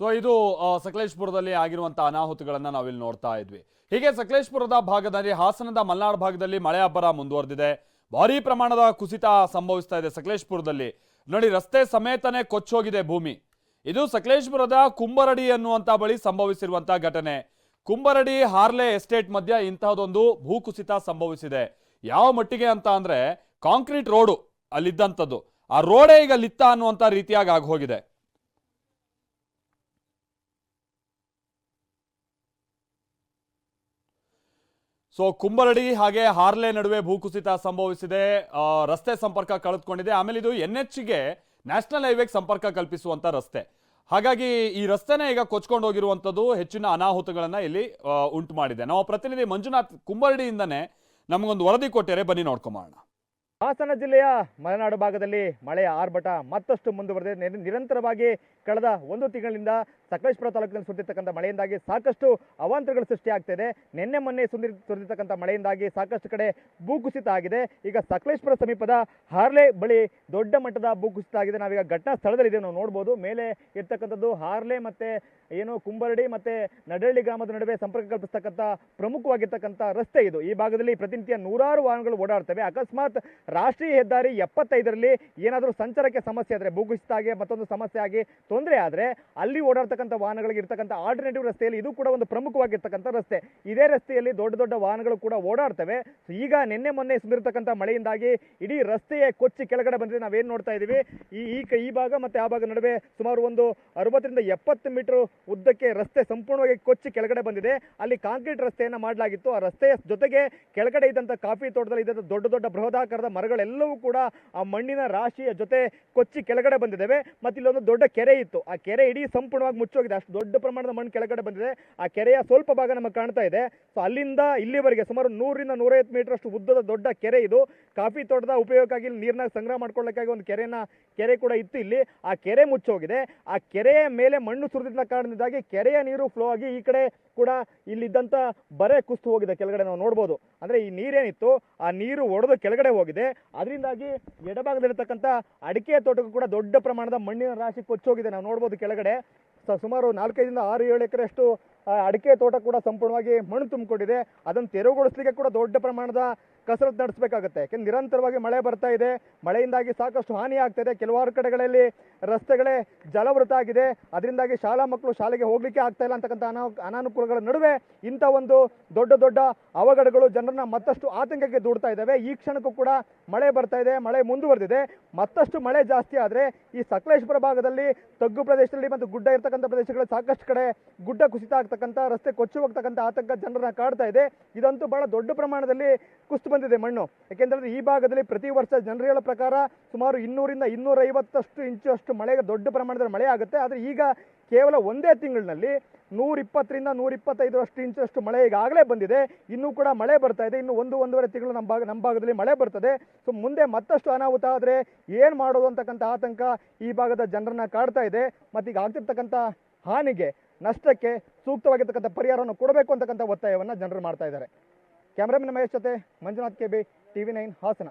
So ಇದು ಸಕಲೇಶ್ಪುರದಲ್ಲಿ ಆಗಿರುವಂತಹ ಅನಾಹುತಗಳನ್ನ ನಾವಿಲ್ಲಿ ನೋಡ್ತಾ ಇದ್ವಿ. ಹೀಗೆ ಸಕಲೇಶ್ಪುರದ ಭಾಗದಲ್ಲಿ, ಹಾಸನದ ಮಲೆನಾಡು ಭಾಗದಲ್ಲಿ ಮಳೆ ಅಬ್ಬರ ಮುಂದುವರೆದಿದೆ. ಭಾರೀ ಪ್ರಮಾಣದ ಕುಸಿತ ಸಂಭವಿಸ್ತಾ ಇದೆ ಸಕಲೇಶ್ಪುರದಲ್ಲಿ. ನೋಡಿ, ರಸ್ತೆ ಸಮೇತನೇ ಕೊಚ್ಚೋಗಿದೆ ಭೂಮಿ. ಇದು ಸಕಲೇಶ್ಪುರದ ಕುಂಬರಡಿ ಅನ್ನುವಂತ ಬಳಿ ಸಂಭವಿಸಿರುವಂತಹ ಘಟನೆ. ಕುಂಬರಡಿ ಹಾರ್ಲೆ ಎಸ್ಟೇಟ್ ಮಧ್ಯ ಇಂತಹದೊಂದು ಭೂಕುಸಿತ ಸಂಭವಿಸಿದೆ. ಯಾವ ಮಟ್ಟಿಗೆ ಅಂತ ಅಂದ್ರೆ, ಕಾಂಕ್ರೀಟ್ ರೋಡು ಅಲ್ಲಿದ್ದಂಥದ್ದು. ಆ ರೋಡೇ ಈಗ ಲಿತ್ತ ಅನ್ನುವಂತ ರೀತಿಯಾಗಿ ಆಗೋಗಿದೆ. ಸೊ ಕುಂಬರಡಿ ಹಾಗೆ ಹಾರ್ಲೆ ನಡುವೆ ಭೂಕುಸಿತ ಸಂಭವಿಸಿದೆ. ರಸ್ತೆ ಸಂಪರ್ಕ ಕಳೆದುಕೊಂಡಿದೆ. ಆಮೇಲೆ ಇದು ಎನ್ಗೆ ನ್ಯಾಷನಲ್ ಹೈವೇಗೆ ಸಂಪರ್ಕ ಕಲ್ಪಿಸುವಂತ ರಸ್ತೆ. ಹಾಗಾಗಿ ಈ ರಸ್ತೆನೇ ಈಗ ಕೊಚ್ಕೊಂಡು ಹೋಗಿರುವಂಥದ್ದು ಹೆಚ್ಚಿನ ಅನಾಹುತಗಳನ್ನ ಇಲ್ಲಿ ಉಂಟು ಮಾಡಿದೆ ನಾವು ಪ್ರತಿನಿಧಿ ಮಂಜುನಾಥ್ ಕುಂಬರಡಿಯಿಂದನೇ ನಮಗೊಂದು ವರದಿ ಕೊಟ್ಟರೆ ಬನ್ನಿ ನೋಡ್ಕೊಂಬೋಣ ಹಾಸನ ಜಿಲ್ಲೆಯ ಮಲೆನಾಡು ಭಾಗದಲ್ಲಿ ಮಳೆಯ ಆರ್ಭಟ ಮತ್ತಷ್ಟು ಮುಂದುವರೆದಿದೆ. ನಿರ- ನಿರಂತರವಾಗಿ ಕಳೆದ ಒಂದು ತಿಂಗಳಿಂದ ಸಕಲೇಶ್ಪುರ ತಾಲೂಕಿನಲ್ಲಿ ಸುರಿದಿರ್ತಕ್ಕಂಥ ಮಳೆಯಿಂದಾಗಿ ಸಾಕಷ್ಟು ಅವಾಂತರಗಳು ಸೃಷ್ಟಿಯಾಗ್ತಿದೆ. ನಿನ್ನೆ ಮೊನ್ನೆ ಸುಂದಿ ಸುರಿದಿರ್ತಕ್ಕಂಥ ಮಳೆಯಿಂದಾಗಿ ಸಾಕಷ್ಟು ಕಡೆ ಭೂಕುಸಿತ ಆಗಿದೆ. ಈಗ ಸಕಲೇಶ್ಪುರ ಸಮೀಪದ ಹಾರ್ಲೆ ಬಳಿ ದೊಡ್ಡ ಮಟ್ಟದ ಭೂಕುಸಿತ ಆಗಿದೆ. ನಾವೀಗ ಘಟನಾ ಸ್ಥಳದಲ್ಲಿದೆ ನಾವು ನೋಡ್ಬೋದು. ಮೇಲೆ ಇರ್ತಕ್ಕಂಥದ್ದು ಹಾರ್ಲೆ ಮತ್ತು ಏನು ಕುಂಬರಡಿ ಮತ್ತು ನಡಳ್ಳಿ ಗ್ರಾಮದ ನಡುವೆ ಸಂಪರ್ಕ ಕಲ್ಪಿಸ್ತಕ್ಕಂಥ ಪ್ರಮುಖವಾಗಿರ್ತಕ್ಕಂಥ ರಸ್ತೆ ಇದು. ಈ ಭಾಗದಲ್ಲಿ ಪ್ರತಿನಿತ್ಯ ನೂರಾರು ವಾಹನಗಳು ಓಡಾಡ್ತವೆ. ಅಕಸ್ಮಾತ್ ರಾಷ್ಟ್ರೀಯ ಹೆದ್ದಾರಿ ಎಪ್ಪತ್ತೈದರಲ್ಲಿ ಏನಾದರೂ ಸಂಚಾರಕ್ಕೆ ಸಮಸ್ಯೆ ಆದರೆ, ಭೂಕುಸಿತ ಆಗಿ ಮತ್ತೊಂದು ಸಮಸ್ಯೆ ಆಗಿ ತೊಂದರೆ ಆದರೆ, ಅಲ್ಲಿ ಓಡಾಡ್ತಕ್ಕಂಥ ವಾಹನಗಳಿಗೆ ಇರ್ತಕ್ಕಂಥ ಆಲ್ಟರ್ನೇಟಿವ್ ರಸ್ತೆಯಲ್ಲಿ ಇದು ಕೂಡ ಒಂದು ಪ್ರಮುಖವಾಗಿರ್ತಕ್ಕಂಥ ರಸ್ತೆ. ಇದೇ ರಸ್ತೆಯಲ್ಲಿ ದೊಡ್ಡ ದೊಡ್ಡ ವಾಹನಗಳು ಕೂಡ ಓಡಾಡ್ತವೆ. ಈಗ ನಿನ್ನೆ ಮೊನ್ನೆ ಸುಂದಿರ್ತಕ್ಕಂಥ ಮಳೆಯಿಂದಾಗಿ ಇಡೀ ರಸ್ತೆಯೇ ಕೊಚ್ಚಿ ಕೆಳಗಡೆ ಬಂದಿದೆ ನಾವೇನು ನೋಡ್ತಾ ಇದ್ದೀವಿ? ಈ ಈ ಭಾಗ ಮತ್ತೆ ಆ ಭಾಗ ನಡುವೆ ಸುಮಾರು ಒಂದು ಅರವತ್ತರಿಂದ ಎಪ್ಪತ್ತು ಮೀಟರ್ ಉದ್ದಕ್ಕೆ ರಸ್ತೆ ಸಂಪೂರ್ಣವಾಗಿ ಕೊಚ್ಚಿ ಕೆಳಗಡೆ ಬಂದಿದೆ. ಅಲ್ಲಿ ಕಾಂಕ್ರೀಟ್ ರಸ್ತೆಯನ್ನು ಮಾಡಲಾಗಿತ್ತು. ಆ ರಸ್ತೆಯ ಜೊತೆಗೆ ಕೆಳಗಡೆ ಇದ್ದಂಥ ಕಾಫಿ ತೋಟದಲ್ಲಿ ಇದ್ದಂಥ ದೊಡ್ಡ ದೊಡ್ಡ ಬೃಹದಾಕಾರದ ಮರಗಳೆಲ್ಲವೂ ಕೂಡ ಆ ಮಣ್ಣಿನ ರಾಶಿಯ ಜೊತೆ ಕೊಚ್ಚಿ ಕೆಳಗಡೆ ಬಂದಿದ್ದಾವೆ. ಮತ್ತು ಇಲ್ಲೊಂದು ದೊಡ್ಡ ಕೆರೆ ಇತ್ತು. ಆ ಕೆರೆ ಇಡೀ ಸಂಪೂರ್ಣವಾಗಿ ಮುಚ್ಚೋಗಿದೆ. ಅಷ್ಟು ದೊಡ್ಡ ಪ್ರಮಾಣದ ಮಣ್ಣು ಕೆಳಗಡೆ ಬಂದಿದೆ. ಆ ಕೆರೆಯ ಸ್ವಲ್ಪ ಭಾಗ ನಮಗೆ ಕಾಣ್ತಾ ಇದೆ. ಸೊ ಅಲ್ಲಿಂದ ಇಲ್ಲಿವರೆಗೆ ಸುಮಾರು ನೂರಿಂದ ನೂರೈವತ್ತು ಮೀಟರ್ ಅಷ್ಟು ಉದ್ದದ ದೊಡ್ಡ ಕೆರೆ ಇದು. ಕಾಫಿ ತೋಟದ ಉಪಯೋಗಕ್ಕಾಗಿ ಇಲ್ಲಿ ನೀರನ್ನ ಸಂಗ್ರಹ ಮಾಡ್ಕೊಳ್ಳೋಕ್ಕಾಗಿ ಒಂದು ಕೆರೆನ, ಕೆರೆ ಕೂಡ ಇತ್ತು ಇಲ್ಲಿ. ಆ ಕೆರೆ ಮುಚ್ಚೋಗಿದೆ. ಆ ಕೆರೆಯ ಮೇಲೆ ಮಣ್ಣು ಸುರಿದಿದ್ದ ಕಾರಣದಿಂದಾಗಿ ಕೆರೆಯ ನೀರು ಫ್ಲೋ ಆಗಿ ಈ ಕಡೆ ಕೂಡ ಇಲ್ಲಿದ್ದಂಥ ಬರೆ ಕುಸ್ತು ಹೋಗಿದೆ. ಕೆಳಗಡೆ ನಾವು ನೋಡ್ಬೋದು. ಅಂದರೆ ಈ ನೀರೇನಿತ್ತು? ಆ ನೀರು ಒಡೆದು ಕೆಳಗಡೆ ಹೋಗಿದೆ. ಅದರಿಂದಾಗಿ ಎಡಭಾಗದಲ್ಲಿರ್ತಕ್ಕಂಥ ಅಡಿಕೆ ತೋಟಕ್ಕೂ ಕೂಡ ದೊಡ್ಡ ಪ್ರಮಾಣದ ಮಣ್ಣಿನ ರಾಶಿ ಕೊಚ್ಚೋಗಿದೆ. ನಾವು ನೋಡ್ಬೋದು ಕೆಳಗಡೆ. ಸುಮಾರು ನಾಲ್ಕೈದಿಂದ ಆರು ಏಳು ಎಕರೆಯಷ್ಟು ಅಡಿಕೆ ತೋಟ ಕೂಡ ಸಂಪೂರ್ಣವಾಗಿ ಮಣ್ಣು ತುಂಬಿಕೊಂಡಿದೆ. ಅದನ್ನು ತೆರವುಗೊಳಿಸಲಿಕ್ಕೆ ಕೂಡ ದೊಡ್ಡ ಪ್ರಮಾಣದ ಕಸರತ್ತು ನಡೆಸಬೇಕಾಗುತ್ತೆ. ಯಾಕೆಂದ್ರೆ ನಿರಂತರವಾಗಿ ಮಳೆ ಬರ್ತಾ ಇದೆ. ಮಳೆಯಿಂದಾಗಿ ಸಾಕಷ್ಟು ಹಾನಿ ಆಗ್ತಾ ಇದೆ ಕೆಲವಾರು ಕಡೆಗಳಲ್ಲಿ ರಸ್ತೆಗಳೇ ಜಲವೃತ ಆಗಿದೆ. ಅದರಿಂದಾಗಿ ಶಾಲಾ ಮಕ್ಕಳು ಶಾಲೆಗೆ ಹೋಗ್ಲಿಕ್ಕೆ ಆಗ್ತಾ ಇಲ್ಲ ಅಂತಕ್ಕಂಥ ಅನಾ, ಅನಾನುಕೂಲಗಳ ನಡುವೆ ಇಂಥ ಒಂದು ದೊಡ್ಡ ದೊಡ್ಡ ಅವಘಡಗಳು ಜನರನ್ನ ಮತ್ತಷ್ಟು ಆತಂಕಕ್ಕೆ ದೂಡ್ತಾ ಇದ್ದಾವೆ. ಈ ಕ್ಷಣಕ್ಕೂ ಕೂಡ ಮಳೆ ಬರ್ತಾ ಇದೆ. ಮಳೆ ಮುಂದುವರೆದಿದೆ. ಮತ್ತಷ್ಟು ಮಳೆ ಜಾಸ್ತಿ ಆದರೆ ಈ ಸಕಲೇಶ್ವರ ಭಾಗದಲ್ಲಿ ತಗ್ಗು ಪ್ರದೇಶದಲ್ಲಿ ಮತ್ತು ಗುಡ್ಡ ಇರ್ತಕ್ಕಂಥ ಪ್ರದೇಶಗಳಲ್ಲಿ ಸಾಕಷ್ಟು ಕಡೆ ಗುಡ್ಡ ಕುಸಿತ ಆಗ್ತಕ್ಕಂಥ, ರಸ್ತೆ ಕೊಚ್ಚು ಹೋಗ್ತಕ್ಕಂಥ ಆತಂಕ ಜನರನ್ನ ಕಾಡ್ತಾ ಇದೆ. ಇದಂತೂ ಬಹಳ ದೊಡ್ಡ ಪ್ರಮಾಣದಲ್ಲಿ ಕುಸಿದು ಬಂದಿದೆ ಮಣ್ಣು. ಯಾಕೆಂದ್ರೆ ಈ ಭಾಗದಲ್ಲಿ ಪ್ರತಿ ವರ್ಷ ಜನರು ಹೇಳೋ ಪ್ರಕಾರ ಸುಮಾರು ಇನ್ನೂರಿಂದ ಇನ್ನೂರೈವತ್ತಷ್ಟು ಇಂಚು ಅಷ್ಟು ಮಳೆ, ದೊಡ್ಡ ಪ್ರಮಾಣದಲ್ಲಿ ಮಳೆ ಆಗುತ್ತೆ. ಆದರೆ ಈಗ ಕೇವಲ ಒಂದೇ ತಿಂಗಳಿನಲ್ಲಿ ನೂರಿಪ್ಪತ್ತರಿಂದ ನೂರಿಪ್ಪತ್ತೈದರಷ್ಟು ಇಂಚಷ್ಟು ಮಳೆ ಈಗಾಗಲೇ ಬಂದಿದೆ. ಇನ್ನೂ ಕೂಡ ಮಳೆ ಬರ್ತಾ ಇದೆ. ಇನ್ನು ಒಂದು, ಒಂದೂವರೆ ತಿಂಗಳು ನಮ್ಮ ಭಾಗ, ನಮ್ಮ ಭಾಗದಲ್ಲಿ ಮಳೆ ಬರ್ತದೆ. ಸೊ, ಮುಂದೆ ಮತ್ತಷ್ಟು ಅನಾಹುತ ಆದರೆ ಏನು ಮಾಡೋದು ಅಂತಕ್ಕಂಥ ಆತಂಕ ಈ ಭಾಗದ ಜನರನ್ನ ಕಾಡ್ತಾ ಇದೆ. ಮತ್ತು ಈಗ ಆಗ್ತಿರ್ತಕ್ಕಂಥ ಹಾನಿಗೆ, ನಷ್ಟಕ್ಕೆ ಸೂಕ್ತವಾಗಿರ್ತಕ್ಕಂಥ ಪರಿಹಾರವನ್ನು ಕೊಡಬೇಕು ಅಂತಕ್ಕಂಥ ಒತ್ತಾಯವನ್ನು ಜನರು ಮಾಡ್ತಾ ಇದ್ದಾರೆ. ಕ್ಯಾಮ್ರಾಮನ್ ಮಹೇಶ್ ಜೊತೆ Manjunath K B T V nine Hassan